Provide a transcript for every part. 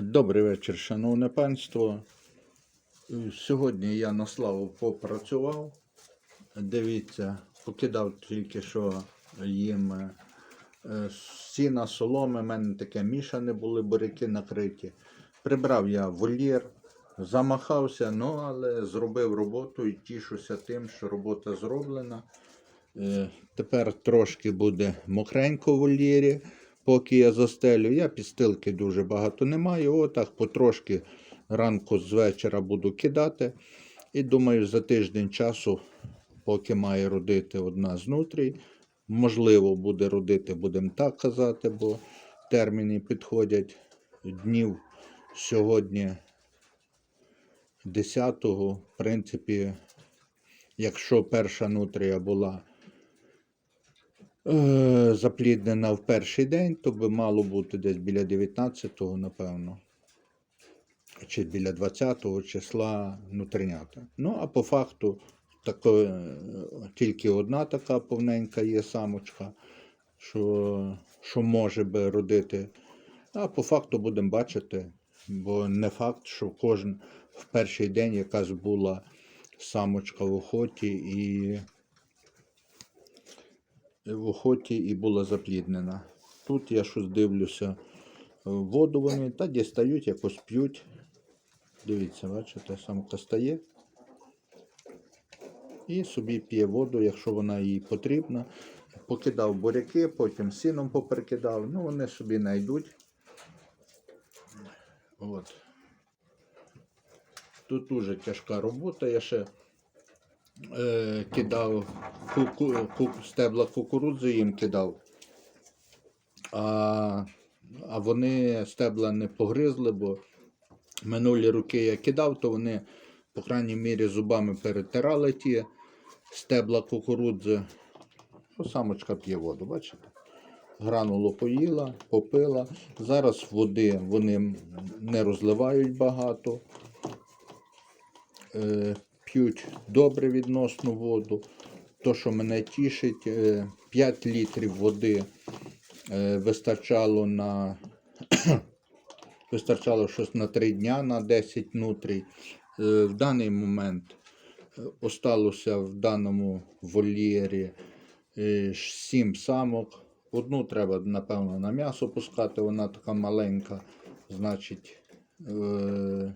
Добрий вечір, шановне панство. Сьогодні я на славу попрацював. Дивіться, покидав тільки що їм е, сіна, соломи, У мене таке мішане були, буряки накриті. Прибрав я вольєр, замахався, ну але зробив роботу і тішуся тим, що робота зроблена. Е, Тепер трошки буде мокренько в вольєрі, поки я застелю. Я підстилки дуже багато не маю. Отак потрошки ранку з вечора буду кидати. І думаю, за тиждень часу, поки має родити одна з нутрій, можливо, буде родити, будемо так казати, бо терміни підходять днів сьогодні 10-го. В принципі, якщо перша нутрія була запліднена в перший день, то би мало бути десь біля 19-го, напевно. Чи біля 20-го числа нутринята. Ну, а по факту тако, е, тільки одна така повненька є самочка, що, що може би родити. А по факту будемо бачити, бо не факт, що кожен в перший день якась була самочка в охоті і в охоті і була запліднена. Тут я щось дивлюся, е, воду вони та дістають, якось п'ють. Дивіться, бачите, самка стає. І собі п'є воду, якщо вона їй потрібна. Покидав буряки, потім сіном поперекидав. Ну, вони собі знайдуть. От. Тут дуже тяжка робота. Я ще е, кидав куку, ку, стебла кукурудзи їм кидав. А, а вони стебла не погризли, бо минулі роки я кидав, то вони, по крайній мірі, зубами перетирали ті стебла кукурудзи. Ну, самочка п'є воду, бачите? Гранулу поїла, попила. Зараз води вони не розливають багато. Е, п'ють добре відносно воду. То, що мене тішить, е, 5 літрів води е, вистачало на вистачало щось на 3 дня на 10 нутрій. Е, В даний момент е, осталося в даному вольєрі 7 самок. Одну треба, напевно, на м'ясо пускати, вона така маленька. Значить, е,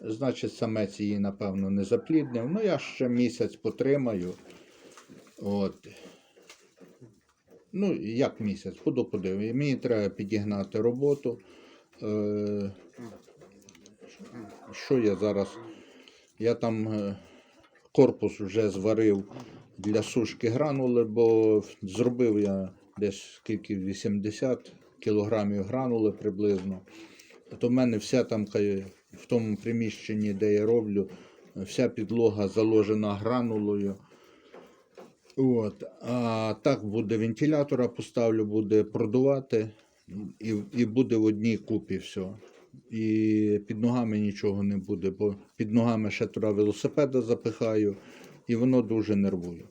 значить, самець її, напевно, не запліднив. Ну, я ще місяць потримаю. От. Ну, як місяць, буду подивитися. Мені треба підігнати роботу. Е, що я зараз? Я там е, корпус вже зварив для сушки гранули, бо зробив я десь скільки 80 кілограмів гранули приблизно. То в мене вся там в тому приміщенні, де я роблю, вся підлога заложена гранулою. От. А так буде вентилятора поставлю, буде продувати і, і буде в одній купі все. І під ногами нічого не буде, бо під ногами ще туди велосипеда запихаю, і воно дуже нервує.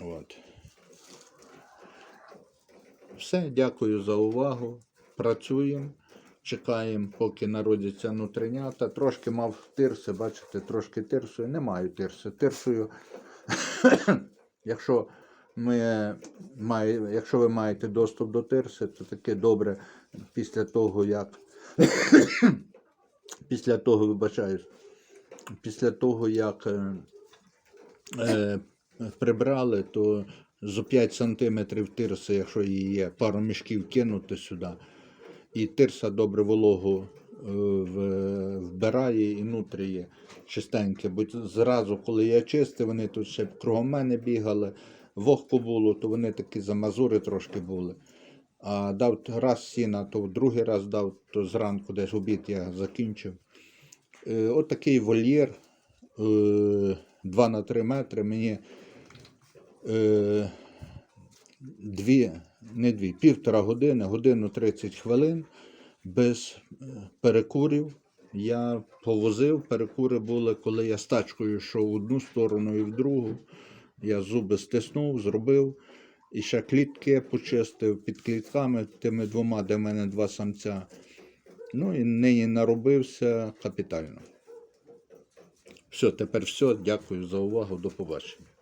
От. Все, дякую за увагу. Працюємо, чекаємо, поки народяться нутринята. Трошки мав тирси, бачите, трошки тирсую. Не маю тирси. Тирсую. якщо, ми, має, якщо ви маєте доступ до тирси, то таке добре після того, як після того, вибачаюсь, після того, як е, е, прибрали, то за 5 сантиметрів тирси, якщо її є, пару мішків кинути сюди, і тирса добре вологу е, вбирає і внутрі чистеньке. Бо зразу, коли я чистив, вони тут ще кругом мене бігали, вогко було, то вони такі замазури трошки були. А дав раз сіна, то другий раз дав, то зранку десь обід я закінчив. Е, от такий вольєр е, 2 на 3 метри. Мені е, дві, не дві, півтора години, годину 30 хвилин без е, перекурів. Я повозив, перекури були, коли я з тачкою йшов в одну сторону і в другу. Я зуби стиснув, зробив. І ще клітки почистив під клітками, тими двома, де в мене два самця. Ну і нині наробився капітально. Все, тепер все. Дякую за увагу. До побачення.